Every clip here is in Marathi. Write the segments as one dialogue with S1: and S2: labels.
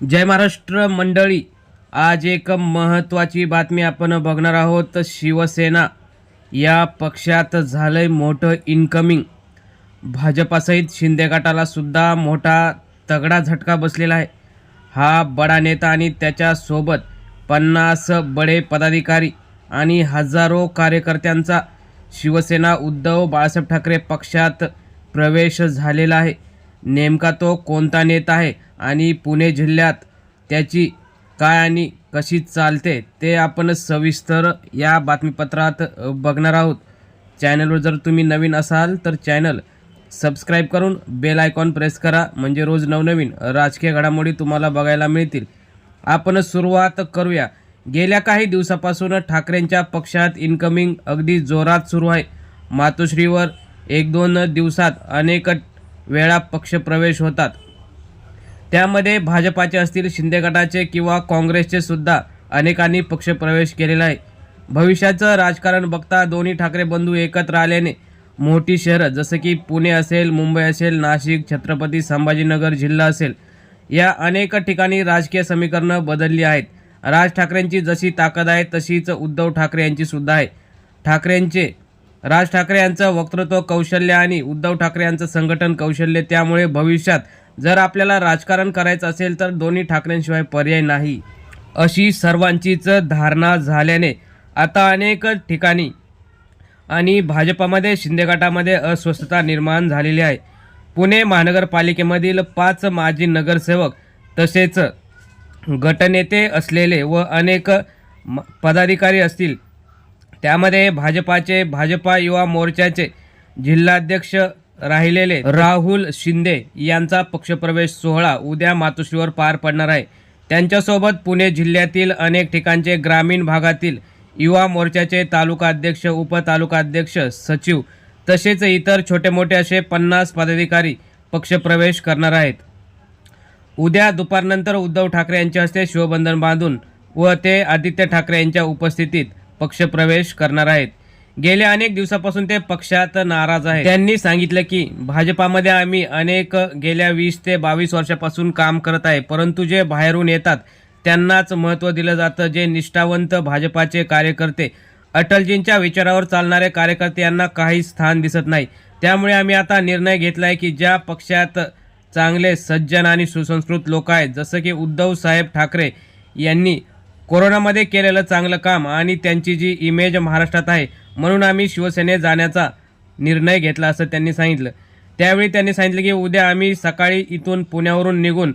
S1: जय महाराष्ट्र मंडळी. आज एक महत्त्वाची बातमी आपण बघणार आहोत. शिवसेना या पक्षात झालंय मोठं इन्कमिंग भाजपासहित शिंदे गटाला सुद्धा मोठा तगडा झटका बसलेला आहे. हा बडा नेता आणि त्याच्यासोबत पन्नास बडे पदाधिकारी आणि हजारो कार्यकर्त्यांचा शिवसेना उद्धव बाळासाहेब ठाकरे पक्षात प्रवेश झालेला आहे. नेमका तो कोणता नेता आहे आणि पुणे जिल्ह्यात त्याची काय आणि कशी चालते ते आपण सविस्तर या बातमीपत्रात बघणार आहोत. चॅनलवर जर तुम्ही नवीन असाल तर चॅनल सबस्क्राईब करून बेल आयकॉन प्रेस करा. म्हणजे रोज नवनवीन राजकीय घडामोडी तुम्हाला बघायला मिळतील. आपण सुरुवात करूया. गेल्या काही दिवसापासून ठाकरेंच्या पक्षात इन्कमिंग अगदी जोरात सुरू आहे. मातोश्रीवर एक दोन दिवसात अनेक वेळा पक्षप्रवेश होतात. त्यामध्ये भाजपाचे असतील शिंदे गटाचे किंवा काँग्रेसचे सुद्धा अनेकांनी पक्षप्रवेश केलेला आहे. भविष्याचं राजकारण बघता दोन्ही ठाकरे बंधू एकत्र आल्याने मोठी शहरं जसं की पुणे असेल मुंबई असेल नाशिक छत्रपती संभाजीनगर जिल्हा असेल या अनेक ठिकाणी राजकीय समीकरणं बदलली आहेत. राज ठाकरेंची जशी ताकद आहे तशीच उद्धव ठाकरे यांची सुद्धा आहे. ठाकरेंचे राज ठाकरे यांचं वक्तृत्व कौशल्य आणि उद्धव ठाकरे यांचं संघटन कौशल्य त्यामुळे भविष्यात जर आपल्याला राजकारण करायचं असेल तर दोन्ही ठाकरेंशिवाय पर्याय नाही. अशी सर्वांचीच धारणा झाल्याने आता अनेक ठिकाणी आणि भाजपामध्ये शिंदे गटामध्ये अस्वस्थता निर्माण झालेली आहे. पुणे महानगरपालिकेमधील पाच माजी नगरसेवक तसेच गटनेते असलेले व अनेक म- पदाधिकारी असतील त्यामध्ये भाजपाचे भाजपा युवा मोर्चाचे जिल्हाध्यक्ष राहिलेले राहुल शिंदे यांचा पक्षप्रवेश सोहळा उद्या मातोश्रीवर पार पडणार आहे. त्यांच्यासोबत पुणे जिल्ह्यातील अनेक ठिकाणचे ग्रामीण भागातील युवा मोर्चाचे तालुका अध्यक्ष उपतालुकाध्यक्ष सचिव तसेच इतर छोटे मोठे असे पन्नास पदाधिकारी पक्षप्रवेश करणार आहेत. उद्या दुपारनंतर उद्धव ठाकरे यांच्या हस्ते शिवबंधन बांधून व ते आदित्य ठाकरे यांच्या उपस्थितीत पक्षप्रवेश करणार आहेत. गेल्या अनेक दिवसापासून ते पक्षात नाराज आहेत. त्यांनी सांगितलं की भाजपामध्ये आम्ही अनेक गेल्या वीस ते बावीस वर्षापासून काम करत आहे परंतु जे बाहेरून येतात त्यांनाच महत्त्व दिलं जातं. जे निष्ठावंत भाजपाचे कार्यकर्ते अटलजींच्या विचारावर चालणारे कार्यकर्ते यांना काही स्थान दिसत नाही. त्यामुळे आम्ही आता निर्णय घेतला आहे की ज्या पक्षात चांगले सज्जन आणि सुसंस्कृत लोक आहेत जसं की उद्धव साहेब ठाकरे यांनी कोरोनामध्ये केलेलं चांगलं काम आणि त्यांची जी इमेज महाराष्ट्रात आहे म्हणून आम्ही शिवसेनेत जाण्याचा निर्णय घेतला असं त्यांनी सांगितलं. त्यावेळी त्यांनी सांगितलं की उद्या आम्ही सकाळी इथून पुण्यावरून निघून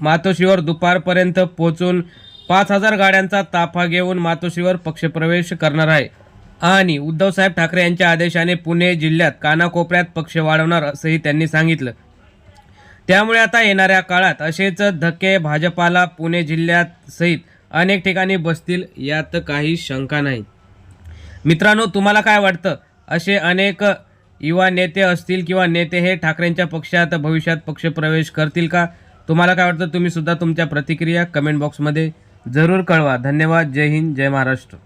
S1: मातोश्रीवर दुपारपर्यंत पोहोचून पाच हजार गाड्यांचा ताफा घेऊन मातोश्रीवर पक्षप्रवेश करणार आहे. आणि उद्धवसाहेब ठाकरे यांच्या आदेशाने पुणे जिल्ह्यात कानाकोपऱ्यात पक्ष वाढवणार असंही त्यांनी सांगितलं. त्यामुळे आता येणाऱ्या काळात असेच धक्के भाजपाला पुणे जिल्ह्यात सहित अनेक ठिकाणी बसतील यात काही शंका नाही. मित्रांनो तुम्हाला काय वाटतं? असे अनेक युवा नेते असतील किंवा नेते हे ठाकरेंच्या पक्षात भविष्यात पक्षप्रवेश करतील का? तुम्हाला काय वाटतं? तुम्ही सुद्धा तुमच्या प्रतिक्रिया कमेंट बॉक्समध्ये जरूर कळवा. धन्यवाद. जय हिंद. जय महाराष्ट्र.